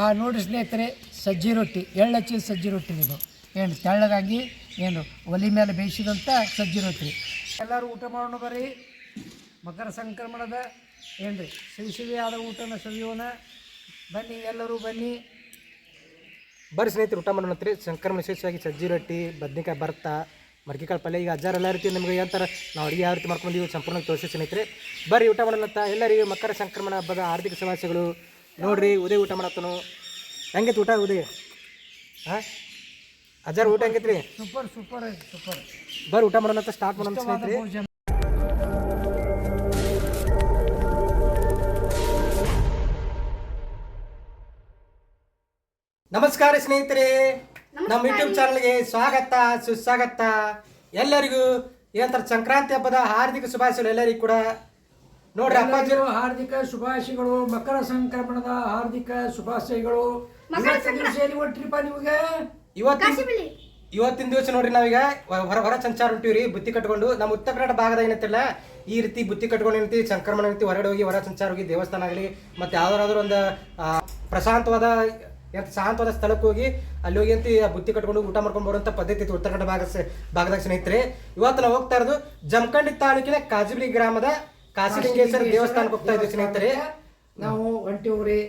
ಆ ನೋಡಿ ಸ್ನೇಹಿತರೆ, ಸಜ್ಜಿ ರೊಟ್ಟಿ ಎಳ್ಳು ಹಚ್ಚಿದ ಸಜ್ಜಿ ರೊಟ್ಟಿ ಇದು. ಏನು, ತೆಳ್ಳಗಾಗಿ ಏನು, ಒಲಿ ಮೇಲೆ ಬೇಯಿಸಿದಂಥ ಸಜ್ಜಿ ರೊಟ್ಟಿ. ಎಲ್ಲರೂ ಊಟ ಮಾಡೋಣ ಬರ್ರಿ. ಮಕರ ಸಂಕ್ರಮಣದ ಏನು ರೀ ಸಿಹಿ ಆದ ಊಟನ ಸವಿಯೋಣ. ಬನ್ನಿ, ಎಲ್ಲರೂ ಬನ್ನಿ. ಬರ್ರಿ ಸ್ನೇಹಿತರು, ಊಟ ಮಾಡೋಣತ್ರಿ ಸಂಕ್ರಮಣ ವಿಶೇಷವಾಗಿ ಸಜ್ಜಿ ರೊಟ್ಟಿ, ಬದ್ನಿಕಾಯಿ ಭರ್ತಾ ಮರ್ಕಿಕಾಳು ಪಲ್ಯ, ಈಗ ಅಜ್ಜಾರು ಎಲ್ಲ ರೀತಿ ನಿಮಗೆ ಏನಂತಾರೆ ನಾವು ಅಡುಗೆ ಯಾವ ರೀತಿ ಮಾಡ್ಕೊಂಡು ಸಂಪೂರ್ಣ ತೋರಿಸಿ ಸ್ನೇಹಿತರೆ. ಬರ್ರಿ, ಊಟ ಮಾಡೋಣ ಎಲ್ಲರಿಗೂ ಮಕರ ಸಂಕ್ರಮಣ ಹಬ್ಬದ ಆರ್ಥಿಕ ಶುಭಾಶಯಗಳು. ನೋಡ್ರಿ ಉದಯ ಊಟ ಮಾಡತ್ತನು. ಹೆಂಗೈತಿ ಊಟ ಉದಯ? ಹಾಂ? ಊಟ ಊಟ ಹೆಂಗೈತ್ರಿ? Super super super. ಬರ್ರಿ ಊಟ ಮಾಡೋಣ ಸ್ಟಾರ್ಟ್ ಮಾಡೋಣ ಸ್ನೇಹಿತರೆ. ನಮಸ್ಕಾರ ಸ್ನೇಹಿತರೆ. ನಮ್ಮ ಯೂಟ್ಯೂಬ್ ಚಾನಲ್ಗೆ ಸ್ವಾಗತ ಸುಸ್ವಾಗತ. ಎಲ್ಲರಿಗೂ ಏನಂತಾರೆ ಸಂಕ್ರಾಂತಿ ಹಬ್ಬದ ಹಾರ್ದಿಕ ಶುಭಾಶಯಗಳು ಎಲ್ಲರಿಗೂ ಕೂಡ. ನೋಡ್ರಿ ಅಪ್ಪಾಜಿ ಹಾರ್ದಿಕ ಶುಭಾಶಯಗಳು ಮಕರ ಸಂಕ್ರಮಣದ ಹಾರ್ದಿಕ ಶುಭಾಶಯಗಳು. ಇವತ್ತಿನ ದಿವಸ ಎಲ್ಲಿ ಹೊಂಟ್ರಿಪ್ಪ ನಿಮಗೆ? ಇವತ್ತಿನ ಇವತ್ತಿನ ದಿವಸ ನೋಡ್ರಿ ನಾವೀಗ ಹೊರ ಹೊರ ಸಂಚಾರ ಹೊಂಟಿವ್ರಿ ಬುತ್ತಿ ಕಟ್ಕೊಂಡು. ನಮ್ಮ ಉತ್ತರ ಕನ್ನಡ ಭಾಗದ ಏನತ್ತಿಲ್ಲ ಈ ರೀತಿ ಬುತ್ತಿ ಕಟ್ಕೊಂಡು ಏನೈತಿ ಸಂಕ್ರಮಣ ಏನೈತಿ ಹೊರಗಡೆ ಹೋಗಿ ಹೊರ ಸಂಚಾರ ಹೋಗಿ ದೇವಸ್ಥಾನ ಆಗಲಿ ಮತ್ತೆ ಯಾವ್ದಾದ್ರು ಒಂದು ಪ್ರಶಾಂತವಾದ ಎಂತ ಶಾಂತವಾದ ಸ್ಥಳಕ್ಕೆ ಹೋಗಿ ಅಲ್ಲಿ ಹೋಗಿ ಅಂತ ಬುತ್ತಿ ಕಟ್ಕೊಂಡು ಊಟ ಮಾಡ್ಕೊಂಡು ಬರುವಂತ ಪದ್ಧತಿ ಐತಿ ಉತ್ತರ ಕನ್ನಡ ಭಾಗ ಭಾಗದ ಭಾಗದಾಗ ಸ್ನೇಹಿತರೆ. ಇವತ್ತು ನಾವು ಹೋಗ್ತಾ ಇರೋದು ಜಮಖಂಡಿ ತಾಲೂಕಿನ ಕಾಜಿಬಿಳಿ ಗ್ರಾಮದ ಕಾಸಿಲಿಂಗೇಶ್ವರ ದೇವಸ್ಥಾನಕ್ಕೆ ಹೋಗ್ತಾ ಇದ್ದೀವಿ ಸ್ನೇಹಿತರೆ. ನಾವು ಹೊಂಟಿವ್ರಿ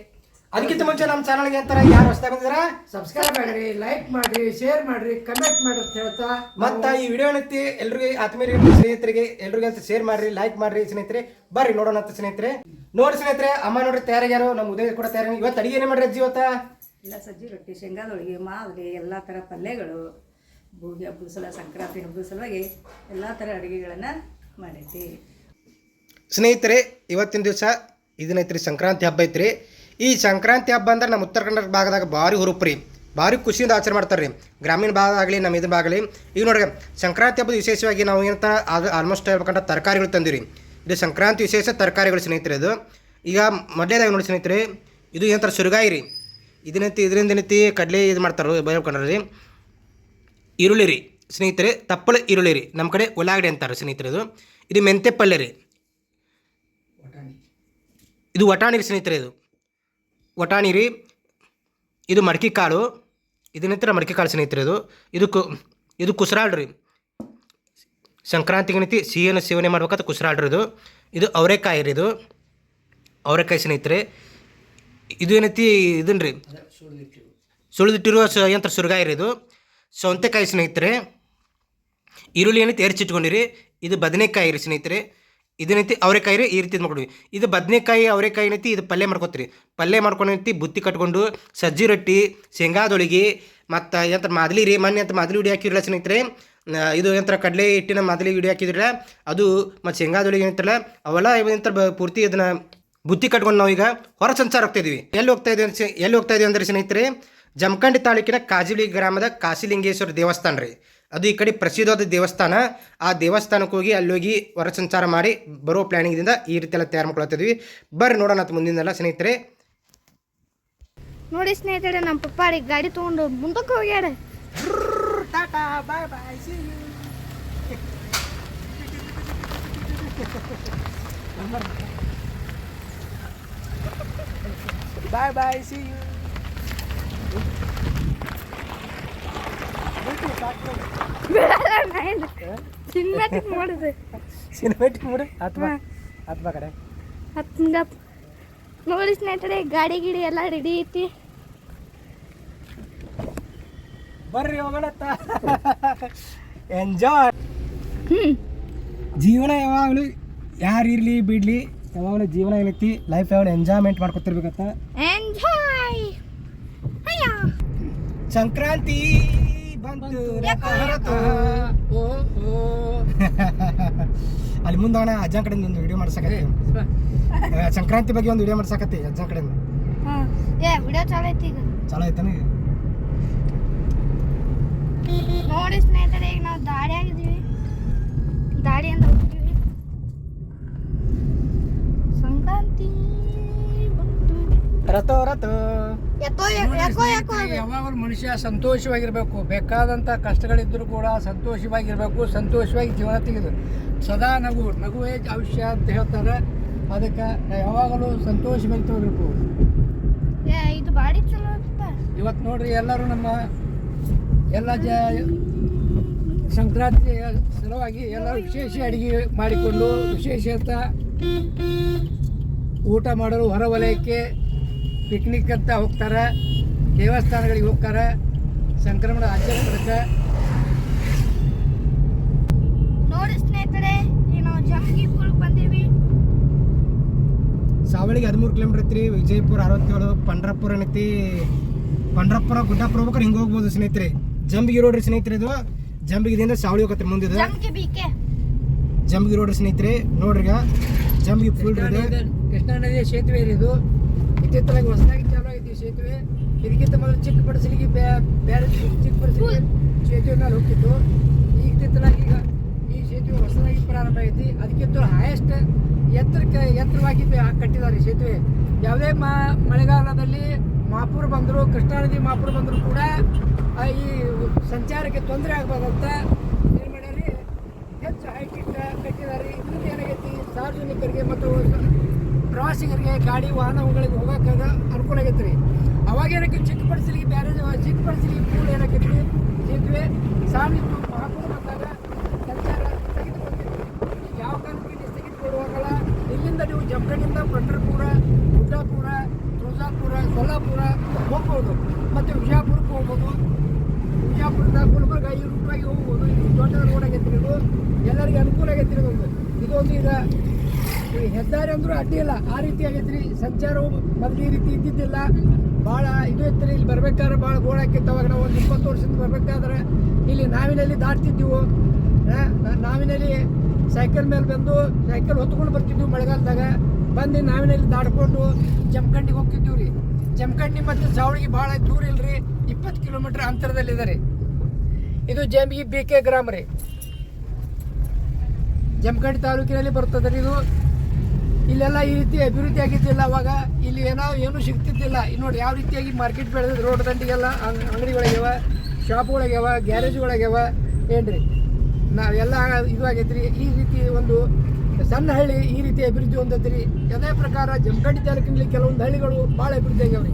ಅದಕ್ಕಿಂತ ಮುಂಚೆ ನಮ್ಮ ಚಾನಲ್ಗೆ ಅಂತಾರೆ ಯಾರು ಹೊಸ್ತಾ ಬಂದಿದ್ರ ಸಬ್ಸ್ಕ್ರೈಬ್ ಮಾಡ್ರಿ ಲೈಕ್ ಮಾಡ್ರಿ ಶೇರ್ ಮಾಡ್ರಿ ಕಮೆಂಟ್ ಮಾಡ್ರಿ ಅಂತ ಹೇಳ್ತಾ ಮತ್ತ ಈ ವಿಡಿಯೋ ಏನೈತಿ ಎಲ್ರಿಗೆ ಆತ್ಮೀಯ ಸ್ನೇಹಿತರಿಗೆ ಎಲ್ರಿಗೆ ಅಂತ ಶೇರ್ ಮಾಡ್ರಿ ಲೈಕ್ ಮಾಡ್ರಿ ಸ್ನೇಹಿತರೆ. ಬರ್ರಿ ನೋಡೋಣ ಅಂತ ಸ್ನೇಹಿತರೆ. ನೋಡಿ ಸ್ನೇಹಿತರೆ ಅಮ್ಮ ನೋಡ್ರಿ ತಯಾರಾಗ್ಯಾರು ನಮ್ಮ ಉದಯ ಕೂಡ ತಯಾರಿ ಇವತ್ತು ಅಡಿಗೆ ಏನೇ ಮಾಡ್ರಿ ಅಜ್ಜಿ ಇವತ್ತ? ಇಲ್ಲ ಸಜ್ಜಿ ರೊಟ್ಟಿ ಶೇಂಗಾದೊಳಗೆ ಮಾದಲಿ ಎಲ್ಲ ಥರ ಪಲ್ಯಗಳು ಭೋಗಿ ಹಬ್ಬದ ಸಲ ಸಂಕ್ರಾಂತಿ ಹಬ್ಬದ ಸಲುವಾಗಿ ಎಲ್ಲ ಥರ ಅಡುಗೆಗಳನ್ನು ಮಾಡೈತಿ ಸ್ನೇಹಿತರೆ, ಇವತ್ತಿನ ದಿವಸ ಇದನ್ನೈತ್ರಿ ಸಂಕ್ರಾಂತಿ ಹಬ್ಬ ಐತ್ರಿ. ಈ ಸಂಕ್ರಾಂತಿ ಹಬ್ಬ ಅಂದ್ರೆ ನಮ್ಮ ಉತ್ತರ ಕನ್ನಡ ಭಾಗದಾಗ ಭಾರಿ ಹುರುಪ್ರಿ. ಭಾರಿ ಖುಷಿಯಿಂದ ಆಚರಣೆ ಮಾಡ್ತಾರೆ ರೀ ಗ್ರಾಮೀಣ ಭಾಗ ಆಗಲಿ, ನಮ್ಮ ಇದ್ರ ಆಗಲಿ. ಈಗ ನೋಡ್ರಿ, ಸಂಕ್ರಾಂತಿ ಹಬ್ಬದ ವಿಶೇಷವಾಗಿ ನಾವು ಏನಂತ ಅದು ಆಲ್ಮೋಸ್ಟ್ ಹೇಳ್ಬೇಕಂತ ತರಕಾರಿಗಳು ತಂದಿರಿ ಇದು ಸಂಕ್ರಾಂತಿ ವಿಶೇಷ ತರಕಾರಿಗಳು ಸ್ನೇಹಿತರೆ ಇದು. ಈಗ ಮೊದಲೇದಾಗ ನೋಡಿ ಸ್ನೇಹಿತರೆ, ಇದು ಏನಂತಾರೆ ಸುರಗಾಯಿ ರೀ. ಇದನ್ನೈತಿ ಇದರಿಂದ ಏನೈತಿ ಕಡಲೆ ಇದು ಮಾಡ್ತಾರೆ ಬಯಕೊಂಡ್ರಿ ರೀ. ಈರುಳ್ಳಿ ರೀ. ಸ್ನೇಹಿತರೆ ತಪ್ಪಳ ಈರುಳ್ಳಿ ರೀ. ನಮ್ಮ ಕಡೆ ಉಳ್ಳಾಗಡ್ಡಿ ಅಂತಾರೆ ಸ್ನೇಹಿತರೆ ಇದು. ಇದು ಮೆಂತೆ ಪಲ್ಯ ರೀ. ಇದು ವಟಾಣಿ ರೀ ಸ್ನೇಹಿತರೆ ಇದು. ವಟಾಣಿ ರೀ ಇದು ಮಡಕೆ ಕಾಳು ಇದನ್ನಿತ್ರ ಮಡಕೆ ಕಾಳು ಸ್ನೇಹಿತರೆ ಇದು. ಇದು ಕು, ಇದು ಕುಸರಾಳ್ರಿ. ಸಂಕ್ರಾಂತಿಗೆ ಏನೈತಿ ಸಿಹಿಯನ್ನು ಸೇವನೆ ಮಾಡ್ಬೇಕಂತ ಕುಸರಾಳ್ರಿ ಇದು. ಇದು ಅವರೆಕಾಯಿ ರೀ ಇದು. ಅವರೆಕಾಯಿ ಸ್ನೇಹಿತರೆ. ಇದು ಏನೈತಿ ಇದನ್ನ ರೀ ಸುಳಿದಿಟ್ಟಿರುವ ಯಂತ್ರ ಸುರಗಾಯಿ ರೀ ಇದು. ಸೌಂತೆಕಾಯಿ ಸ್ನೇಹಿತರೆ. ಈರುಳ್ಳಿ ಏನೈತಿ ಎರ್ಚಿಟ್ಕೊಂಡಿರಿ ಇದು ಬದನೆಕಾಯಿ ರೀ ಸ್ನೇಹಿತರೆ. ಇದನ್ನೈತಿ ಅವರೆಕಾಯಿ ರೀ ಈ ರೀತಿ ಮಾಡ್ಕೊಡಿ ಮಾಡ್ಕೊಂಡ್ವಿ ಇದು ಬದನೆಕಾಯಿ ಅವರೆಕಾಯಿ ಏನೈತಿ, ಇದು ಪಲ್ಯ ಮಾಡ್ಕೊತೀರಿ. ಪಲ್ಯ ಮಾಡ್ಕೊಂಡೈತಿ ಬುತ್ತಿ ಕಟ್ಕೊಂಡು ಸಜ್ಜಿ ರೊಟ್ಟಿ ಶೇಂಗಾದೊಳಗಿ ಮತ್ತು ಎಂತ ಮಾದಲಿ ರೀ, ಮೊನ್ನೆ ಅಂತ ಮಾದಲಿ ಹುಡಿ ಹಾಕಿರಲ್ಲ ಸ್ನೇಹಿತರೆ ಇದು ಏನಂತಾರೆ ಕಡಲೆ ಹಿಟ್ಟಿನ ಮಾದಲಿ ಹುಡಿ ಹಾಕಿದ್ರಲ್ಲ, ಅದು ಮತ್ತು ಶೇಂಗಾದೊಳಗೆ ಏನಂತಲ್ಲ, ಅವೆಲ್ಲ ಏನಂತ ಪೂರ್ತಿ ಇದನ್ನು ಬುತ್ತಿ ಕಟ್ಕೊಂಡು ನಾವೀಗ ಹೊರ ಸಂಚಾರ ಹೋಗ್ತಾ ಇದೀವಿ. ಎಲ್ಲಿ ಹೋಗ್ತಾ ಇದ್ದೀವಿ ಎಲ್ಲಿ ಹೋಗ್ತಾ ಇದೀವಿ ಅಂದ್ರೆ ಸ್ನೇಹಿತರೆ, ಜಮಖಂಡಿ ತಾಲೂಕಿನ ಕಾಜಿಲಿ ಗ್ರಾಮದ ಕಾಶಿಲಿಂಗೇಶ್ವರ ದೇವಸ್ಥಾನ ರೀ. ಅದು ಈ ಕಡೆ ಪ್ರಸಿದ್ಧವಾದ ದೇವಸ್ಥಾನ. ಆ ದೇವಸ್ಥಾನಕ್ಕೆ ಹೋಗಿ ಅಲ್ಲಿ ಹೋಗಿ ಹೊರ ಸಂಚಾರ ಮಾಡಿ ಬರೋ ಪ್ಲಾನಿಂಗ್ದಿಂದ ಈ ರೀತಿ ಎಲ್ಲ ತಯಾರು ಮಾಡ್ಕೊಳ್ತಿದ್ವಿ ಬರ್ರಿ ನೋಡೋಣ ಅಂತ ಮುಂದಿನೆಲ್ಲ ಸ್ನೇಹಿತರೆ. ನೋಡಿ ಸ್ನೇಹಿತರೆ ನಮ್ಮ ಪಪ್ಪಾಡಿ ಗಾಡಿ ತೊಗೊಂಡು ಮುಂದಕ್ಕೆ ಹೋಗ್ಯಾರ. Bye bye see you cinematic ಮಾಡಿದೆ ಸಿನಿಮ್ಯಾಟಿಕ್ ಮೂಡಿ ಅಥವಾ ಅಥವಾ ಕಡೆ? ಹತ್ತಂಗಪ್ ನೋಡಿ ಸ್ನೇಹಿತರೆ ಗಾಡಿ ಗಿಡಿ ಎಲ್ಲ ರೆಡಿ ಐತಿ. ಬರ್ರಿ ಹೋಗೋಣ ಎಂಜಾಯ್ ಜೀವನ ಯಾವಾಗಲೂ ಯಾರು ಇರಲಿ ಬಿಡ್ಲಿ ಯಾವಾಗಲೂ ಜೀವನ ಏನೈತಿ ಲೈಫ್ ಯಾವಾಗ ಎಂಜಾಯ್ಮೆಂಟ್ ಮಾಡ್ಕೊತಿರ್ಬೇಕತ್ತ. ಎಂಜಾಯ್ ಸಂಕ್ರಾಂತಿ. ಬಂತು. ಓ ಓ. ಅಲ್ಲಿ ಮುಂದೆ ಅಣ್ಣ ಅಜ್ಜ ಕಡೆಯಿಂದ ಒಂದು ವಿಡಿಯೋ ಮಾಡ್ಸಕತ್ತೆ. ಸಂಕ್ರಾಂತಿ ಬಗ್ಗೆ ಒಂದು ವಿಡಿಯೋ ಮಾಡ್ಸಕತ್ತಿ ಅಜ್ಜ ಕಡೆಯಿಂದ. ಹಾಂ. ಏ ವಿಡಿಯೋ ಚಾಲು ಐತಿ ಈಗ. ಚಲೋ ಐತಾನ ಈಗ? ನೋಡಿ ಸ್ನೇಹಿತರೆ ಈಗ ನಾವು ದಾಡಿ ಆಗಿದ್ದೀವಿ. ದಾಡಿ ಅಂತ ಹೋಗ್ತೀವಿ. ಸಂಕ್ರಾಂತಿ. ರಥೋ ರಥ. ಯಾವಾಗಲೂ ಮನುಷ್ಯ ಸಂತೋಷವಾಗಿರ್ಬೇಕು. ಬೇಕಾದಂಥ ಕಷ್ಟಗಳಿದ್ದರೂ ಕೂಡ ಸಂತೋಷವಾಗಿರ್ಬೇಕು ಸಂತೋಷವಾಗಿ ಜೀವನ ತೆಗೆದು. ಸದಾ ನಗು ನಗುವೇ ಆಯುಷ್ಯ ಅಂತ ಹೇಳ್ತಾರೆ. ಅದಕ್ಕೆ ಯಾವಾಗಲೂ ಸಂತೋಷವಾಗಿ ತಗೋಬೇಕು. ಏ ಇದು ಬಾಡಿ ಚಲೋ ಇವತ್ತು ನೋಡ್ರಿ ಎಲ್ಲರೂ ನಮ್ಮ ಎಲ್ಲ ಜ ಸಂಕ್ರಾಂತಿ ಸಲುವಾಗಿ ಎಲ್ಲರೂ ವಿಶೇಷ ಅಡುಗೆ ಮಾಡಿಕೊಂಡು ವಿಶೇಷ ಊಟ ಮಾಡಲು ಹೊರವಲಯಕ್ಕೆ ಪಿಕ್ನಿಕ್ ಅಂತ ಹೋಗ್ತಾರೆ ದೇವಸ್ಥಾನಗಳಿಗೆ ಹೋಗ್ತಾರೆ ಸಂಕ್ರಮಣ ಆಚರಿಸೋದಕ್ಕೆ ನೋಡಿ ಸ್ನೇಹಿತರೆ ನಾವು ಬಂದೀವಿ. ಸಾವಳಿಗೆ ಹದಿಮೂರು ಕಿಲೋಮೀಟರ್ ಐತ್ರಿ ವಿಜಯಪುರ ಅರವತ್ತೇಳು ಪಂಡ್ರಪುರ ಏನೈತಿ? ಪಂಡ್ರಪುರ ಗುಡ್ಡಾಪುರ ಹೋಗ್ಬೇಕಾರೆ ಹಿಂಗೆ ಹೋಗ್ಬೋದು ಸ್ನೇಹಿತರೆ. ಜಂಬಿಗಿ ರೋಡ್ರಿ ಸ್ನೇಹಿತರೆ ಇದು. ಜಂಬಿಗಿದಿಂದ ಸಾವಳಿ ಹೋಗತ್ತೆ ಮುಂದಿದೆ. ಜಂಬಗಿ ಬಿಕೆ. ಜಂಬಿಗಿ ರೋಡ್ರಿ ಸ್ನೇಹಿತರೆ ನೋಡ್ರಿ ಈಗ. ಜಂಬಿಗಿ ಫುಲ್ ಕೃಷ್ಣಾ ಇದೆ ಕೃಷ್ಣಾ ನದಿಯ ಸೇತುವೆ ಇದು. ಇತ್ತಿತ್ತಲಾಗಿ ಹೊಸದಾಗಿ ಚಾಲು ಆಗಿದೆ ಸೇತುವೆ. ಇದಕ್ಕಿಂತ ಮೊದಲು ಚಿಕ್ಕ ಪಡಿಸಲಿಗೆ ಬೇರೆ ಚಿಕ್ಕ ಪಡಿಸಲಿಗೆ ಸೇತುವೆ ಮೇಲೆ ಹೋಗ್ತಿತ್ತು. ಈಗ ತಿತ್ತಲಾಗಿ ಈಗ ಈ ಸೇತುವೆ ಹೊಸದಾಗಿ ಪ್ರಾರಂಭ ಐತಿ ಅದಕ್ಕಿಂತ ಹೈಯೆಸ್ಟ್ ಎತ್ತರಕ್ಕೆ ಎತ್ತರವಾಗಿ ಕಟ್ಟಿದ್ದಾರೆ ಸೇತುವೆ. ಯಾವುದೇ ಮಾ ಮಳೆಗಾಲದಲ್ಲಿ ಮಾಪುರ ಬಂದರು ಕೃಷ್ಣಾ ನದಿ ಮಾಪುರ ಬಂದರೂ ಕೂಡ ಈ ಸಂಚಾರಕ್ಕೆ ತೊಂದರೆ ಆಗ್ಬಾರ್ದಂತ ಏನು ಮಾಡ್ಯಾರಿ ಹೆಚ್ಚು ಹೈಟ್ ಇಟ್ಟ ಕಟ್ಟಿದ್ದಾರೆ ಇದರಿಂದ ಏನಾಗೈತಿ? ಸಾರ್ವಜನಿಕರಿಗೆ ಮತ್ತು ಪ್ರವಾಸಿಗರಿಗೆ ಗಾಡಿ ವಾಹನಗಳಿಗೆ ಹೋಗೋಕೆ ಅನುಕೂಲ ಆಗೈತೆ ರೀ ಅವಾಗ ಏನಕ್ಕೆ ಚಿಕ್ಕ ಪಡಿಸಲಿಕ್ಕೆ ಬ್ಯಾರೇಜ್ ಚಿಕ್ಕ ಪಡಿಸಲಿಕ್ಕೆ ಪೂಲ್ ಏನಾಕೈತಿ ಸೇತುವೆ ಸಾಲಿ ಮಹಾಪುರ ಬಂದಾಗ ಸಂಚಾರ ಈಗ ಯಾವ ಕಾರಣಕ್ಕೆ ಕೊಡುವಾಗಲ್ಲ ಇಲ್ಲಿಂದ ನೀವು ಜಮ್ಕಡಿಂದ ಪಂಡರ್ಪುರ ಗುಡ್ಡಾಪುರ ತುಳಜಾಪುರ, ಸೊಲ್ಲಾಪುರ ಹೋಗ್ಬೋದು. ಮತ್ತು ವಿಜಯಪುರಕ್ಕೆ ಹೋಗ್ಬೋದು. ವಿಜಯಪುರದ ಗುಲ್ಬರ್ಗ ಈ ರೂಪಾಯಿಗೆ ಹೋಗ್ಬೋದು. ಇದು ದೊಡ್ಡ ರೋಡ್ ಆಗೈತಿ ಇದು. ಎಲ್ಲರಿಗೆ ಅನುಕೂಲ ಆಗೈತಿ ಇದೊಂದು ಈಗ ಹೆದ್ದಾರಿ ಅಂದ್ರೂ ಅಡ್ಡಿ ಇಲ್ಲ. ಆ ರೀತಿ ಆಗೈತ್ರಿ. ಸಂಚಾರವು ಮೊದಲು ಈ ರೀತಿ ಇದ್ದಿದ್ದಿಲ್ಲ. ಭಾಳ ಇದು ಇತ್ತು ಇಲ್ಲಿ ಬರ್ಬೇಕಾದ್ರೆ ಭಾಳ ಗೋಳ ಆಕಿತ್ತು ಅವಾಗ ನಾವು ಒಂದು ಇಪ್ಪತ್ತು ವರ್ಷದಿಂದ ಬರ್ಬೇಕಾದ್ರೆ ಇಲ್ಲಿ ನಾವಿನಲ್ಲಿ ದಾಟ್ತಿದ್ದೆವು? ನಾವಿನಲ್ಲಿ ಸೈಕಲ್ ಮೇಲೆ ಬಂದು ಸೈಕಲ್ ಹೊತ್ಕೊಂಡು ಬರ್ತಿದ್ವಿ ಮಳೆಗಾಲದಾಗ. ಬಂದು ನಾವಿನಲ್ಲಿ ದಾಡ್ಕೊಂಡು ಜಮಖಂಡಿಗೆ ಹೋಗ್ತಿದ್ದೀವಿ ರೀ. ಜಮಖಂಡಿ ಮತ್ತು ಸಾವಳಿಗೆ ಭಾಳ ದೂರ ಇಲ್ಲರಿ ಇಪ್ಪತ್ತು ಕಿಲೋಮೀಟರ್ ಅಂತರದಲ್ಲಿದೆ ರೀ ಇದು ಜಂಬಿಗಿ ಬಿ ಕೆ ಗ್ರಾಮ ರೀ. ಜಮಖಂಡಿ ತಾಲೂಕಿನಲ್ಲಿ ಬರ್ತದೆ ರೀ ಇದು. ಇಲ್ಲೆಲ್ಲ ಈ ರೀತಿ ಅಭಿವೃದ್ಧಿ ಆಗಿದ್ದಿಲ್ಲ ಅವಾಗ. ಇಲ್ಲಿ ಏನೋ, ಏನು ಸಿಗ್ತಿದ್ದಿಲ್ಲ. ಇಲ್ಲಿ ನೋಡಿ ಯಾವ ರೀತಿಯಾಗಿ ಮಾರ್ಕೆಟ್ ಬೆಳೆದ ರೋಡ್ ದಂಡಿಗೆಲ್ಲ ಅಂಗ್- ಅಂಗಡಿಗಳಾಗ್ಯಾವ ಶಾಪ್ಗಳಾಗ್ಯಾವ ಗ್ಯಾರೇಜ್ಗಳಾಗ್ಯಾವ ಏನ್ರಿ? ನಾವೆಲ್ಲ ಇದು ಆಗೈತ್ರಿ ಈ ರೀತಿ ಒಂದು ಸಣ್ಣ ಹಳ್ಳಿ, ಈ ರೀತಿ ಅಭಿವೃದ್ಧಿ ಹೊಂದೈತ್ರಿ ಅದೇ ಪ್ರಕಾರ ಜಮಖಂಡಿ ತಾಲೂಕಿನಲ್ಲಿ ಕೆಲವೊಂದು ಹಳ್ಳಿಗಳು ಭಾಳ ಅಭಿವೃದ್ಧಿ ಆಗ್ಯಾವ್ರಿ.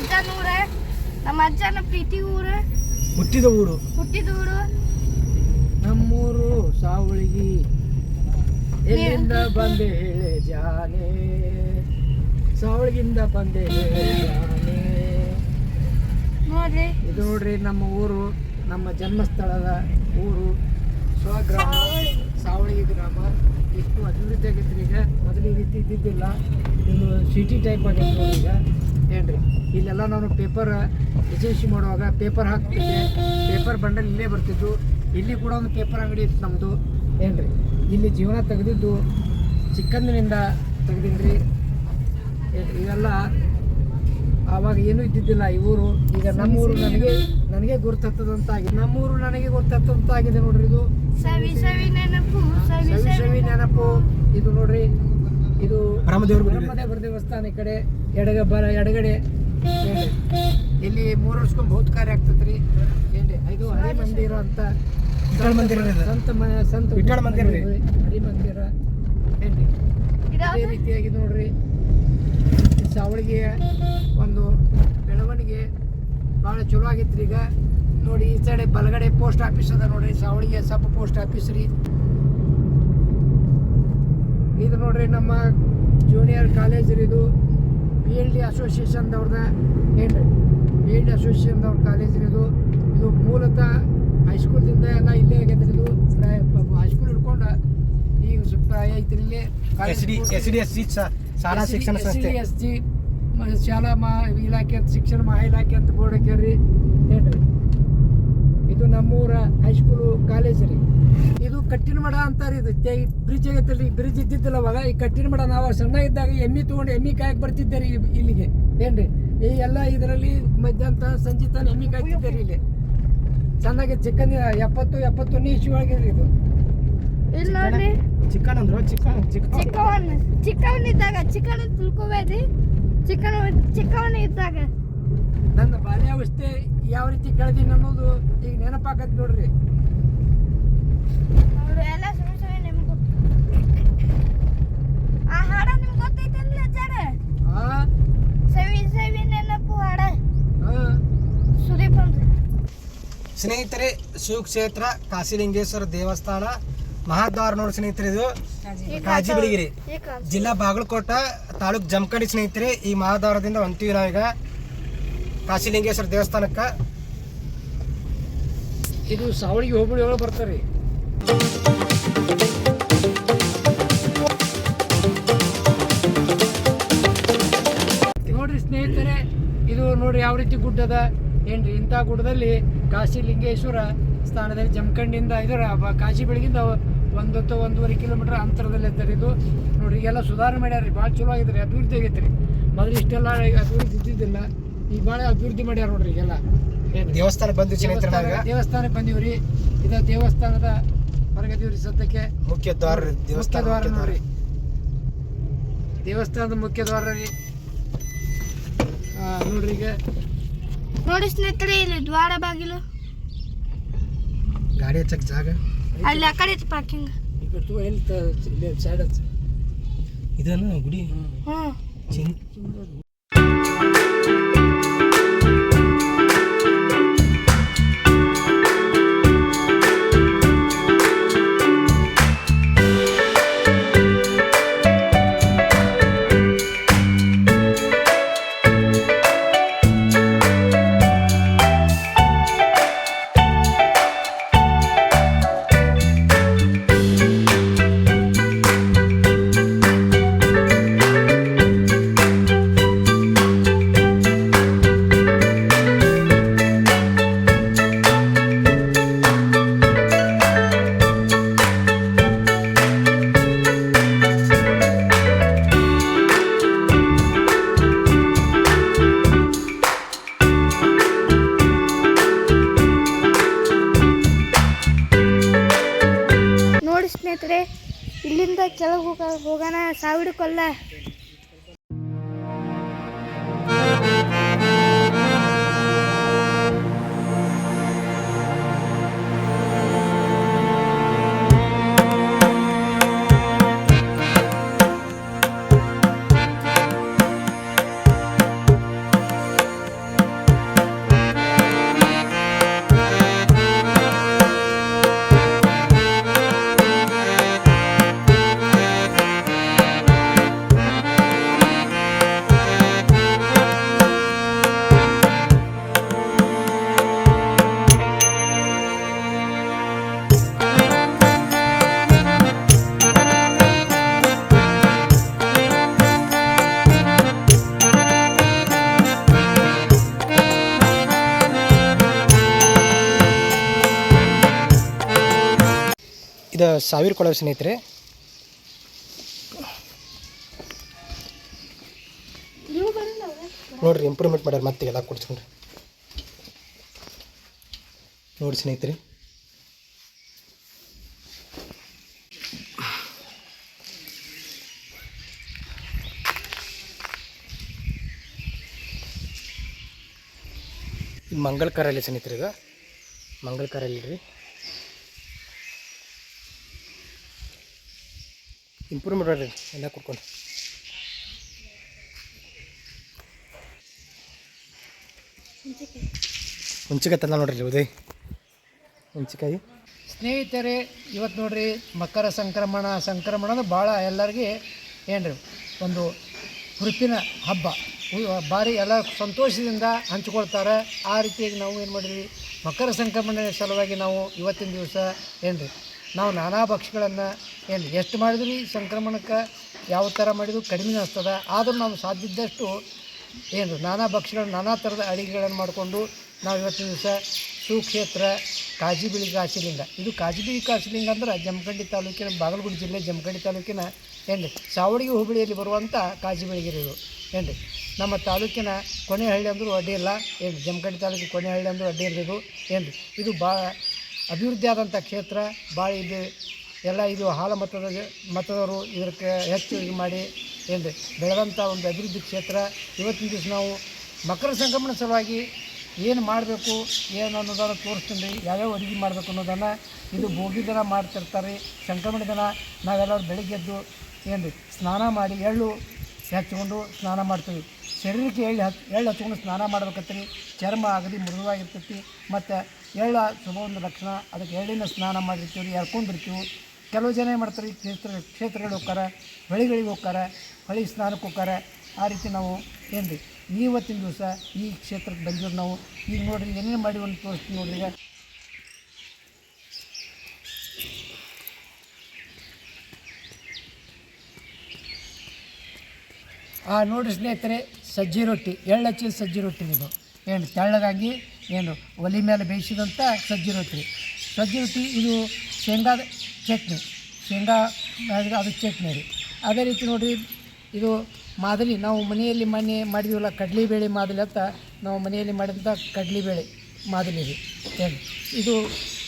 ಅಜ್ಜನ ಊರೇ ನಮ್ಮ ಅಜ್ಜನ ಪ್ರೀತಿ ಊರು. ಹುಟ್ಟಿದ ಊರು. ಹುಟ್ಟಿದ ಊರು. ನಮ್ಮೂರು ಸಾವಳಿಗಿ. ಎಲ್ಲಿಂದ ಬಂದೆ ಹೇಳೆ ಜಾನೆ. ಸಾವಳಿಗಿಂದ ಬಂದೆ ಹೇಳೆ ಜಾನೆ. ನೋಡ್ರಿ. ಇದು ನೋಡ್ರಿ ನಮ್ಮ ಊರು ನಮ್ಮ ಜನ್ಮಸ್ಥಳದ ಊರು. ಸ್ವಗ್ರಾಮ ಸಾವಳಿಗೆ ಗ್ರಾಮ. ಎಷ್ಟು ಅಭಿವೃದ್ಧಿ ಆಗೈತ್ರಿ ಈಗ ಮೊದಲು ಈ ರೀತಿ ಇದ್ದಿದ್ದಿಲ್ಲ ಇದು ಸಿಟಿ ಟೈಪ್ ಆಗೈತೆ ಈಗ. ಏನ್ರಿ ಇಲ್ಲೆಲ್ಲ ನಾನು ಪೇಪರ್ ಎಜೆನ್ಸಿ ಮಾಡುವಾಗ ಪೇಪರ್ ಹಾಕ್ತಿದ್ದೆ. ಪೇಪರ್ ಬಂಡಲ್ ಇಲ್ಲೇ ಬರ್ತಿದ್ದು ಇಲ್ಲಿ ಕೂಡ ಒಂದು ಪೇಪರ್ ಅಂಗಡಿ ಇತ್ತು ನಮ್ಮದು ಏನ್ರಿ? ಇಲ್ಲಿ ಜೀವನ ತೆಗೆದಿದ್ದು ಚಿಕ್ಕಂದಿನಿಂದ ತೆಗೆದಿನ್ರಿ ಇವೆಲ್ಲ ಆವಾಗ ಏನೂ ಇದ್ದಿದ್ದಿಲ್ಲ ಈ ಊರು. ಈಗ ನಮ್ಮೂರು ನನಗೆ ನನಗೆ ಗುರ್ತತ್ತದಂತ ಆಗಿದೆ ನಮ್ಮೂರು ನನಗೆ ಗುರ್ತತ್ತಂತ ಆಗಿದೆ ನೋಡ್ರಿ ಇದು. ಸವಿ ಸವಿ. ನೆನಪು. ಇದು ನೋಡ್ರಿ ಇದು ಬ್ರಹ್ಮದೇವರ ಗುಡಿ. ಬ್ರಹ್ಮದೇವ್ರ ದೇವಸ್ಥಾನ ಈ ಕಡೆ ಎಡಗ ಬರ ಎಡಗಡೆ. ಏನ್ರಿ ಇಲ್ಲಿ ಮೂರು ವರ್ಷಕ್ಕೊಮ್ಮೆ ಭೌತ ಕಾರ್ಯ ಆಗ್ತೈತ್ರಿ. ಏನ್ರಿ? ಇದು ಹರಿ ಮಂದಿರ ಅಂತ ವಿಠ್ಠಲ ಮಂದಿರ ಸಂತ ಮ- ಸಂತ ವಿಠ್ಠಲ ಮಂದಿರ ರೀ. ಹರಿ ಮಂದಿರ. ಏನ್ರಿ? ರೀತಿಯಾಗಿ ನೋಡ್ರಿ. ಈ ಒಂದು ಬೆಳವಣಿಗೆ ಭಾಳ ಚಲೋ ಆಗೈತ್ರಿ ಈಗ ನೋಡಿ ಈ ಸೈಡ್ ಬಲಗಡೆ ಪೋಸ್ಟ್ ಆಫೀಸ್ ಅದ ನೋಡ್ರಿ. ಸಾವಳಿಗೆ ಸಬ್ ಪೋಸ್ಟ್ ಆಫೀಸ್ ರೀ. ಇದು ನೋಡ್ರಿ ನಮ್ಮ ಜೂನಿಯರ್ ಕಾಲೇಜ್ ಇದು. ಬಿ ಎಲ್ ಡಿ ಅಸೋಸಿಯೇಷನ್ದವ್ರದ ಏನ್ರಿ? ಬಿ ಎಲ್ ಡಿ ಅಸೋಸಿಯೇಷನ್ದವ್ರ ಕಾಲೇಜ್ ರೀ ಇದು. ಇದು ಮೂಲತಃ ಹೈಸ್ಕೂಲ್ದಿಂದ ಎಲ್ಲ ಇಲ್ಲೇ ಆಗೈತೆ ರೀ ಇದು ಹೈಸ್ಕೂಲ್ ಹಿಡ್ಕೊಂಡು ಈಗ ಪ್ರಾಯ ಐತ್ರಿ ಇಲ್ಲಿ. ಶಾಲಾ ಶಿಕ್ಷಣ ಸಂಸ್ಥೆ. ಎಸ್ ಜಿ ಶಾಲಾ ಮಾ ಇಲಾಖೆ ಅಂತ ಶಿಕ್ಷಣ ಮಹಾ ಇಲಾಖೆ ಅಂತ ಬೋರ್ಡ್ ಹಾಕ್ಯಾರ್ರಿ. ಏನ್ರಿ? ಇದು ನಮ್ಮೂರ ಹೈಸ್ಕೂಲು ಕಾಲೇಜ್ ರೀ. ಇದು ಕಟ್ಟಿನ ಮಡ ಅಂತಾರೆ ಇದು. ಬ್ರಿಡ್ಜ್ ಆಗೈತಲ್ರಿ ಬ್ರಿಡ್ಜ್ ಇದ್ದಿದ್ದಿಲ್ಲ ಅವಾಗ ಈ ಕಟ್ಟಿನ ಮಡ ನಾವು ಸಣ್ಣ ಇದ್ದಾಗ ಎಮ್ಮಿ ತೊಗೊಂಡು ಎಮ್ಮಿ ಕಾಯಕ್ಕೆ ಬರ್ತಿದ್ದೆ ರೀ ಇಲ್ಲಿಗೆ. ಏನ್ರಿ? ಈ ಎಲ್ಲ ಇದರಲ್ಲಿ ಮಧ್ಯಾಹ್ನ ಸಂಜೆ ತಾನು ಎಮ್ಮಿ ಕಾಯ್ತಿದ್ದೆ ರೀ ಇಲ್ಲಿ. ಚೆನ್ನಾಗಿ ಚಿಕನ್ ಎಪ್ಪತ್ತು ಎಪ್ಪತ್ತು ಇಶ್ಯೂ ಆಗಿದೆ ಇದು. ಇಲ್ಲಿ ನೋಡ್ರಿ ಚಿಕನ್ ಅಂದ್ರು ಚಿಕನ್ ಚಿಕ್ಕ ಚಿಕ್ಕವನ್ ಚಿಕ್ಕವನ್ ಇದ್ದಾಗ ಚಿಕನ್ ತಿಳ್ಕೊಬೇಡ್ರಿ. ಚಿಕನ್ ಚಿಕನ್ ಇದ್ದಾಗ ವ್ಯವಸ್ಥೆ ಯಾವ ರೀತಿ ಕಳೆದೀನಿ ಅನ್ನೋದು ಈಗ ನೆನಪಾಕತ್ ನೋಡ್ರಿ ಸ್ನೇಹಿತರೆ ಶಿವಕ್ಷೇತ್ರ ಕಾಶಿಲಿಂಗೇಶ್ವರ ದೇವಸ್ಥಾನ ಮಹಾದ್ವಾರ ನೋಡಿ ಸ್ನೇಹಿತರೆ ಇದು. ಕಾಜಿ ಬಿಳಿಗಿರಿ ಈಗ ಜಿಲ್ಲಾ ಬಾಗಲಕೋಟ ತಾಲೂಕ್ ಜಮಖಂಡಿ ಸ್ನೇಹಿತರೆ ಈ ಮಹಾದ್ವಾರದಿಂದ ಹೊಂತೀವಿ ನಾವೀಗ. ಕಾಶಿಲಿಂಗೇಶ್ವರ ದೇವಸ್ಥಾನಕ್ಕೆ. ಇದು ಸಾವಳಿಗೆ ಹೋಬಳಿ ಒಳಗೆ ಬರ್ತಾರೆ. ನೋಡ್ರಿ ಸ್ನೇಹಿತರೆ ಇದು ನೋಡ್ರಿ ಯಾವ ರೀತಿ ಗುಡ್ಡದ? ಏನ್ರಿ ಇಂಥ ಗುಡ್ಡದಲ್ಲಿ ಕಾಶಿ ಲಿಂಗೇಶ್ವರ ಸ್ಥಾನದಲ್ಲಿ ಜಮಖಂಡಿಯಿಂದ ಇದರ ಕಾಶಿ ಬೆಳಗಿಂದ ಒಂದು ಅಥವಾ ಒಂದೂವರೆ ಕಿಲೋಮೀಟರ್ ಅಂತರದಲ್ಲಿ ಇದ್ದಾರೆ ಇದು. ನೋಡ್ರಿ ಈಗೆಲ್ಲ ಸುಧಾರಣೆ ಮಾಡ್ಯಾರ್ರಿ ಭಾಳ ಚಲೋ ಆಗಿದ್ರಿ ಅಭಿವೃದ್ಧಿ ಆಗೈತೆ ರೀ ಮೊದಲು ಇಷ್ಟೆಲ್ಲ ಅಭಿವೃದ್ಧಿ ಇದ್ದಿದ್ದಿಲ್ಲ ಈಗ ಭಾಳ ಅಭಿವೃದ್ಧಿ ಮಾಡ್ಯಾರ ನೋಡ್ರಿ ಈಗೆಲ್ಲ. ದೇವಸ್ಥಾನ ದೇವಸ್ಥಾನ- ದೇವಸ್ಥಾನಕ್ಕೆ ಬಂದೀವ್ರಿ. ಇದು ದೇವಸ್ಥಾನದ ಹೊರಗದೀವ್ರಿ ಸದ್ಯಕ್ಕೆ. ಮುಖ್ಯ ದ್ವಾರ ರೀ, ಮುಖ್ಯ ದೇವಸ್ಥಾನ ದ್ವಾರ. ನೋಡ್ರಿ ದೇವಸ್ಥಾನದ ಮುಖ್ಯ ದ್ವಾರ ರೀ. ಆ, ನೋಡ್ರಿ ಈಗ. ನೋಡಿ ಸ್ನೇಹಿತರೆ ಇಲ್ಲಿ ದ್ವಾರ ಬಾಗಿಲು. ಗಾಡಿ ಹಚ್ಚಕ್ ಜಾಗ? ಅಲ್ಲಿ ಆ ಕಡೆ ಪಾರ್ಕಿಂಗ್ ಇಲ್ಲಿ ಸೈಡ್ ಹಚ್ಚ ಇದನ್ನ ಗುಡಿ? ಹ್ಞೂ ಹೋಗೋಣ ಸಾವಿರ ಕೊಲ್ಲ ಸಾವಿರ ಕೊಳವೆ ಸ್ನೇಹಿತರೆ. ನೋಡ್ರಿ ಇಂಪ್ರೂವ್ಮೆಂಟ್ ಮಾಡ್ಯಾರ ಮತ್ತೆ ಎಲ್ಲ ಕೊಡ್ಸ್ಕೊಂಡ್ರಿ. ನೋಡಿ ಸ್ನೇಹಿತರೆ. ಮಂಗಳ ಕಾರಲ್ಲಿ ಸ್ನೇಹಿತರೆ ಈಗ ಮಂಗಳ ಕಾರಲ್ಲಿ ರೀ. ಇಂಪ್ರೂವ್ಮೆಂಟ್ ಮಾಡ್ರಿ ಎಲ್ಲ ಕುಡ್ಕೊಂಡು ಹುಂಚಿಕಾಯಿ ತಂದ ನೋಡ್ರಿ ಉದಯ್ ಹುಂಚಿಕಾಯಿ ಸ್ನೇಹಿತರೆ ಇವತ್ತು ನೋಡ್ರಿ ಮಕರ ಸಂಕ್ರಮಣ ಸಂಕ್ರಮಣ ಅಂದ್ರೆ ಭಾಳ ಎಲ್ಲರಿಗೆ ಏನ್ರಿ ಒಂದು ಹುರುಪಿನ ಹಬ್ಬ. ಭಾರಿ ಎಲ್ಲ ಸಂತೋಷದಿಂದ ಹಂಚ್ಕೊಳ್ತಾರೆ. ಆ ರೀತಿಯಾಗಿ ನಾವು ಏನು ಮಾಡಿದ್ವಿ? ಮಕರ ಸಂಕ್ರಮಣ ಸಲುವಾಗಿ ನಾವು ಇವತ್ತಿನ ದಿವಸ ಏನ್ರಿ ನಾವು ನಾನಾ ಭಕ್ಷ್ಯಗಳನ್ನು ಏನು ಎಷ್ಟು ಮಾಡಿದ್ರಿ ಸಂಕ್ರಮಣಕ್ಕೆ ಯಾವ ಥರ ಮಾಡಿದ್ರು ಕಡಿಮೆ ಅನಿಸ್ತದ. ಆದರೂ ನಾವು ಸಾಧ್ಯದಷ್ಟು ಏನು ನಾನಾ ಭಕ್ಷ್ಯಗಳನ್ನು ನಾನಾ ಥರದ ಅಡುಗೆಗಳನ್ನು ಮಾಡಿಕೊಂಡು ನಾವು ಇವತ್ತಿನ ದಿವಸ ಸುಕ್ಷೇತ್ರ, ಕಾಜಿಬಿಳಿ ಕಾಶಿಲಿಂಗ. ಇದು ಕಾಜಿಬಿಳಿ ಕಾಶಿಲಿಂಗ ಅಂದ್ರೆ ಜಮಖಂಡಿ ತಾಲೂಕಿನ ಬಾಗಲಕೋಟೆ ಜಿಲ್ಲೆ ಜಮಖಂಡಿ ತಾಲೂಕಿನ ಏನು ಸಾವಳಗಿ ಹುಬ್ಬಳ್ಳಿಯಲ್ಲಿ ಬರುವಂಥ ಕಾಜಿಬಿಳಿಗಿರಿ ಇದು ಏನು ನಮ್ಮ ತಾಲೂಕಿನ ಕೊನೆಹಳ್ಳಿ ಅಂದರೂ ಅಡ್ಡಿ ಇಲ್ಲ. ಏನು ಜಮಖಂಡಿ ತಾಲೂಕಿನ ಕೊನೆಹಳ್ಳಿ ಅಂದರೂ ಅಡ್ಡಿ ಇರೋದು ಏನು ಇದು ಭಾಳ ಅಭಿವೃದ್ಧಿ ಆದಂಥ ಕ್ಷೇತ್ರ ಭಾಳ ಇದು. ಎಲ್ಲ ಇದು ಹಾಲು ಮತದ ಮತದವರು ಇದಕ್ಕೆ ಹೆಚ್ಚು ಇದು ಮಾಡಿ ಏನು ಬೆಳೆದಂಥ ಒಂದು ಅಭಿವೃದ್ಧಿ ಕ್ಷೇತ್ರ. ಇವತ್ತಿನ ದಿವಸ ನಾವು ಮಕರ ಸಂಕ್ರಮಣ ಸಲುವಾಗಿ ಏನು ಮಾಡಬೇಕು, ಏನು ಅನ್ನೋದನ್ನು ತೋರಿಸ್ತೀನಿ ರೀ. ಯಾವ್ಯಾವ ಅಡುಗೆ ಮಾಡಬೇಕು ಅನ್ನೋದನ್ನು ಇದು ಭೋಗಿ ದಿನ ಮಾಡ್ತಿರ್ತಾರೆ. ಸಂಕ್ರಮಣ ದಿನ ನಾವೆಲ್ಲರೂ ಬೆಳಿಗ್ಗೆ ಎದ್ದು ಏನು ರೀ ಸ್ನಾನ ಮಾಡಿ ಎಳ್ಳು ಹಚ್ಕೊಂಡು ಸ್ನಾನ ಮಾಡ್ತೀವಿ. ಶರೀರಕ್ಕೆ ಎಳ್ಳು ಹಚ್, ಎಳ್ಳು ಹಚ್ಕೊಂಡು ಸ್ನಾನ ಮಾಡ್ಬೇಕತ್ರಿ. ಚರ್ಮ ಅಗದಿ ಮೃದುವಾಗಿರ್ತೈತಿ. ಮತ್ತು ಎಳ್ಳ ಶುಭ ಒಂದು ಲಕ್ಷಣ. ಅದಕ್ಕೆ ಎಳ್ಳಿನ ಸ್ನಾನ ಮಾಡಿರ್ತೀವಿ, ರೀ ಎಳ್ಕೊಂಡಿರ್ತೀವಿ ಕೆಲವು ಜನ ಏನು ಮಾಡ್ತಾರೆ ಈ ಕ್ಷೇತ್ರ, ಕ್ಷೇತ್ರಗಳಿಗೆ ಹೋಗ್ತಾರೆ ಹೊಳಿಗಳಿಗೆ ಹೋಗ್ತಾರೆ ಹೊಳಿ ಸ್ನಾನಕ್ಕೆ ಹೋಗ್ತಾರೆ. ಆ ರೀತಿ ನಾವು ಏನು ರೀ ಇವತ್ತಿನ ದಿವಸ ಈ ಕ್ಷೇತ್ರಕ್ಕೆ ಬಂದಿರೋದು ನಾವು. ಈಗ ನೋಡ್ರಿ ಏನೇನು ಮಾಡಿ ಒಂದು ತೋರಿಸ್ತೀವಿ ನೋಡ್ರಿ ಈಗ. ಆ ನೋಡಿ ಸ್ನೇಹಿತರೆ, ಸಜ್ಜಿ ರೊಟ್ಟಿ, ಎಳ್ಳು ಸಜ್ಜಿ ರೊಟ್ಟಿ ಇದು. ಏನು, ತೆಳ್ಳಗಾಗಿ ಏನು? ಒಲೆ ಮೇಲೆ ಬೇಯಿಸಿದಂಥ ಸಜ್ಜಿ ರೊಟ್ಟಿ. ಸಜ್ಜಿ ರೊಟ್ಟಿ ಇದು ಶೇಂಗಾದ ಚಟ್ನಿ. ಶೇಂಗಾ ಅದು ಚಟ್ನಿ ರೀ ಅದೇ ರೀತಿ ನೋಡಿರಿ ಇದು ಮಾದಲಿ ನಾವು ಮನೆಯಲ್ಲಿ ಮನೆ ಮಾಡಿದೀವಲ್ಲ, ಕಡಲೆಬೇಳೆ ಮಾದಲಿ ಅಂತ ನಾವು ಮನೆಯಲ್ಲಿ ಮಾಡಿದಂಥ ಕಡಲೆಬೇಳೆ ಮಾದಲಿ ರೀ ಏನು? ಇದು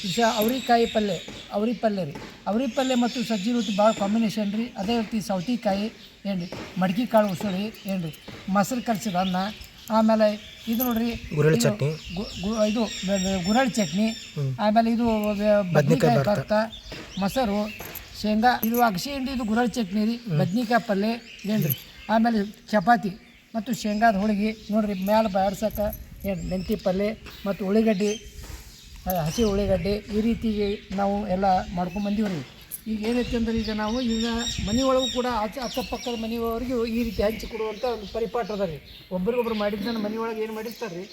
ವಿಷ ಅವ್ರಿಕಾಯಿ ಪಲ್ಯ ಅವ್ರಿ ಪಲ್ಯ ರೀ. ಅವ್ರಿ ಪಲ್ಯ ಮತ್ತು ಸಜ್ಜಿ ರೊಟ್ಟಿ ಭಾಳ ಕಾಂಬಿನೇಷನ್ ರೀ. ಅದೇ ರೀತಿ ಸೌತೆಕಾಯಿ, ಏನು ರೀ? ಮಡ್ಗೆ ಕಾಳು ಉಸುಳಿ, ಏನು ರೀ? ಮೊಸರು ಕಲಸಿದ ಅನ್ನ ಆಮೇಲೆ ಇದು ನೋಡ್ರಿ ಗುರಳ್ ಚಟ್ನಿ. ಇದು ಗುರೆಳ್ಳು ಚಟ್ನಿ ಆಮೇಲೆ ಇದು ಬದ್ನಿಕಾಯಿ ಭರ್ತ ಮೊಸರು ಶೇಂಗಾ ಇದು ಅಗಸಿ ಹಿಂಡಿ ಇದು ಗುರೆಳ್ಳು ಚಟ್ನಿ ರೀ ಬದ್ನಿಕಾಯಿ ಪಲ್ಯ ಏನ್ರಿ? ಆಮೇಲೆ ಚಪಾತಿ ಮತ್ತು ಶೇಂಗಾದ ಹೋಳಿಗೆ ನೋಡ್ರಿ ಮ್ಯಾಲೆ ಬಾಡ್ಸಕ್ಕೆ ಏನು ಮೆಂತಿ ಪಲ್ಯ ಮತ್ತು ಉಳ್ಳಿಗಡ್ಡಿ ಹಸಿ ಉಳ್ಳಿಗಡ್ಡೆ ಈ ರೀತಿ ನಾವು ಎಲ್ಲ ಮಾಡ್ಕೊಂಡು ಬಂದೀವಿ ರೀ ಈಗ ಏನೈತೆ ಅಂದರೆ ಈಗ ನಾವು ಈಗ ಮನೆಯೊಳಗೂ ಕೂಡ ಆಚೆ ಅಕ್ಕಪಕ್ಕದ ಮನೆಯವರಿಗೂ ಈ ರೀತಿ ಹಂಚಿ ಕೊಡುವಂಥ ಒಂದು ಪರಿಪಾಠ ಅದ ರೀ. ಒಬ್ರಿಗೊಬ್ರು ಮಾಡಿದ್ದನ್ನು ಮನೆಯೊಳಗೆ ಏನು ಮಾಡಿರ್ತಾರೆ ರೀ?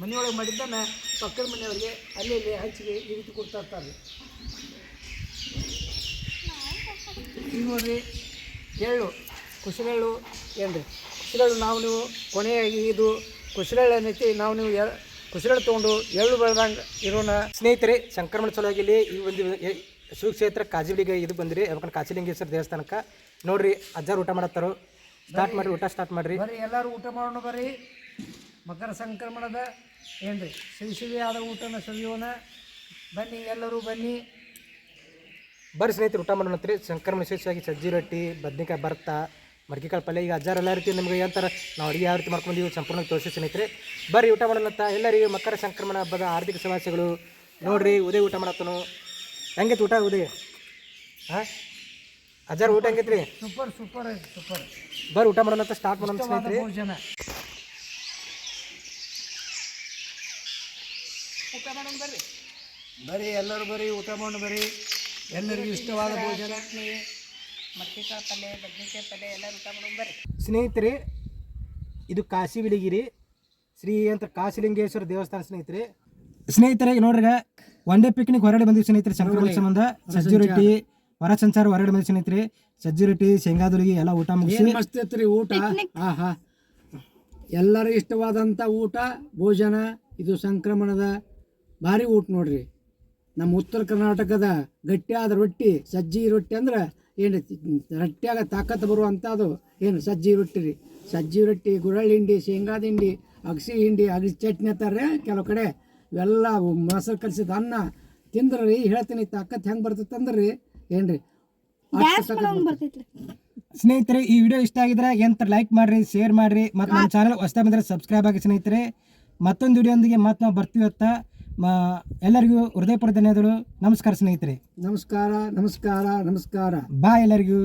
ಮನೆಯೊಳಗೆ ಮಾಡಿದ್ದನ್ನು ಪಕ್ಕದ ಮನೆಯವರಿಗೆ ಅಲ್ಲಿ ಇಲ್ಲಿ ಹಂಚಿಗೆ ಈ ರೀತಿ ಕೊಡ್ತಾ ಇರ್ತಾರೆ ಈಗ ನೋಡಿರಿ, ಎಳ್ಳು, ಕುಶಲೆಳ್ಳು ಏನು ರೀ ಕುಶಲೆಳ್ಳು ನಾವು ನೀವು ಕೊನೆಯಾಗಿ ಇದು ಕುಶಲೆಳ್ಳು ಏನೈತಿ ನಾವು ನೀವು ಎ ಕುಶಲೆಳ್ಳು ತೊಗೊಂಡು ಎಳ್ಳು ಬೆಳೆದಂಗೆ ಇರೋಣ ಸ್ನೇಹಿತರೆ ಸಂಕ್ರಮಣ ಸಲುವಾಗಿ ಈ ಒಂದು ಎ- ಶ್ರೀ ಕ್ಷೇತ್ರ ಕಾಜಿಬಿಡಿಗೆ ಇದು ಬಂದಿರಿ ಯಾಕಂದ್ರೆ ಕಾಚಿಲಿಂಗೇಶ್ವರ ದೇವಸ್ಥಾನಕ್ಕೆ. ನೋಡ್ರಿ ಅಜ್ಜಾರು ಊಟ ಮಾಡತ್ತಾರು ಸ್ಟಾರ್ಟ್ ಮಾಡ್ರಿ ಊಟ ಸ್ಟಾರ್ಟ್ ಮಾಡ್ರಿ. ಬರ್ರಿ ಎಲ್ಲರೂ ಊಟ ಮಾಡೋಣ ಬರ್ರಿ. ಮಕರ ಸಂಕ್ರಮಣದ ಏನ್ರಿ ಸಿಹಿ ಸಿಹಿಯಾದ ಊಟನ ಸವಿಯೋಣ. ಬನ್ನಿ ಎಲ್ಲರೂ ಬನ್ನಿ. ಬರ್ರಿ ಸ್ನೇಹಿತರು ಊಟ ಮಾಡೋಣತ್ರಿ ಸಂಕ್ರಮಣ ವಿಶೇಷವಾಗಿ ಸಜ್ಜಿ ರೊಟ್ಟಿ ಬದ್ನಿಕಾಯಿ ಭರ್ತ ಮಡ್ಕಿಕಾಳು ಪಲ್ಯ. ಈಗ ಅಜ್ಜಾರು ಎಲ್ಲ ರೀತಿ ನಿಮಗೆ ಹೇಳ್ತಾರೆ ನಾವು ಅಡುಗೆ ಯಾವ ರೀತಿ ಮಾಡ್ಕೊಂಡಿವಿ ಸಂಪೂರ್ಣ ತೋರಿಸಿ ಸ್ನೇಹಿತರೆ. ಬರ್ರಿ ಊಟ ಮಾಡೋಣ ಎಲ್ಲರಿಗೂ ಮಕರ ಸಂಕ್ರಮಣ ಹಬ್ಬದ ಆರ್ಥಿಕ ಶುಭಾಶಯಗಳು. ನೋಡ್ರಿ ಉದಯ ಊಟ ಮಾಡತ್ತನು. ಹೆಂಗೈತಿ ಊಟ ಉದಯ? ಹಾಂ? ಅಜ್ಜಾರು ಊಟ ಹೆಂಗೈತ್ರಿ? Super super super. ಬರ್ರಿ ಊಟ ಮಾಡೋಣಂತ ಸ್ಟಾರ್ಟ್ ಮಾಡೋಣ ಸ್ನೇಹಿತರೆ. ಮಾಡೋಣ ಬರ್ರಿ. ಎಲ್ಲರೂ ಬರೀ ಊಟ ಮಾಡೋಣ ಬರೀ ಎಲ್ಲರಿಗೂ ಇಷ್ಟವಾದ ಭೋಜನ. ಮತ್ತಿಕಾಯಿ ಪಲ್ಯ ಬದ್ನಿಕಾಯಿ ಪಲ್ಯ ಎಲ್ಲರೂ ಊಟ ಮಾಡೋಣ ಬರ್ರಿ. ಸ್ನೇಹಿತರೆ ಇದು ಕಾಶಿ ಬಿಳಿಗಿರಿ ಶ್ರೀ ಅಂತ ಕಾಶಿಲಿಂಗೇಶ್ವರ ದೇವಸ್ಥಾನ ಸ್ನೇಹಿತರೆ. ಸ್ನೇಹಿತರೆ ನೋಡ್ರಿಗ ನೋಡ್ರಿ ಒನ್ ಡೇ ಪಿಕ್ನಿಕ್ ಹೊರಡಿ ಬಂದಿವಿ ಸ್ನೇಹಿತರೆ ಸಂಕ್ರಮಣ ಸಂಬಂಧ. ಸಜ್ಜಿ ರೊಟ್ಟಿ ಹೊರ ಸಂಚಾರ ಹೊರಗಡೆ ಬಂದಿವಿ ಸ್ನೇಹಿತರೆ. ಸಜ್ಜಿ ರೊಟ್ಟಿ ಶೇಂಗಾದುಲಿಗೆ ಎಲ್ಲ ಊಟ ಮುಗಿಸಿ. ಏನು ಮಸ್ತ್ ಐತ್ರಿ ಊಟ? ಆಹಾ ಎಲ್ಲರೂ ಎಲ್ಲರಿಗೂ ಇಷ್ಟವಾದಂಥ ಊಟ ಭೋಜನ ಇದು ಸಂಕ್ರಮಣದ ಭಾರಿ ಊಟ ನೋಡ್ರಿ. ನಮ್ಮ ಉತ್ತರ ಕರ್ನಾಟಕದ ಗಟ್ಟಿಯಾದ ರೊಟ್ಟಿ ಸಜ್ಜಿ ರೊಟ್ಟಿ ಅಂದ್ರೆ ಏನು ರೊಟ್ಟಿಯಾಗ ತಾಕತ್ತು ಬರುವಂಥದ್ದು ಏನು ಸಜ್ಜಿ ರೊಟ್ಟಿ ರೀ. ಸಜ್ಜಿ ರೊಟ್ಟಿ ಗುರಳ್ಳಿ ಹಿಂಡಿ ಶೇಂಗಾದ ಹಿಂಡಿ ಅಗಸಿ ಹಿಂಡಿ ಅಗಸಿ ಚಟ್ನಿ ಅಂತಾರೆ ಕೆಲವು ಕಡೆ. ಇವೆಲ್ಲ ಮೊಸರು ಕಲಿಸಿದ ಅನ್ನ ತಿಂದ್ರೆ ರೀ ಹೇಳ್ತೀನಿ ತಕ್ಕತ್ ಹೆಂಗೆ ಬರ್ತೈತೆ ಅಂದ್ರೆ. ಏನ್ರಿ? ಸ್ನೇಹಿತರೆ ಈ ವಿಡಿಯೋ ಇಷ್ಟ ಆಗಿದ್ರೆ ಎಂತ ಲೈಕ್ ಮಾಡ್ರಿ ಶೇರ್ ಮಾಡ್ರಿ ಮತ್ತು ನಮ್ಮ ಚಾನಲ್ ಹೊಸ ಬಂದರೆ ಸಬ್ಸ್ಕ್ರೈಬ್ ಆಗಿ ಸ್ನೇಹಿತರೆ. ಮತ್ತೊಂದು ವಿಡಿಯೋದೊಂದಿಗೆ ಮತ್ತೆ ನಾವು ಬರ್ತೀವಿ ಅಂತ ಎಲ್ಲರಿಗೂ ಹೃದಯಪೂರ್ವಕ ಧನ್ಯವಾದಗಳು. ನಮಸ್ಕಾರ ಸ್ನೇಹಿತರೆ. ನಮಸ್ಕಾರ ನಮಸ್ಕಾರ ನಮಸ್ಕಾರ. ಬಾಯ್ ಎಲ್ಲರಿಗೂ.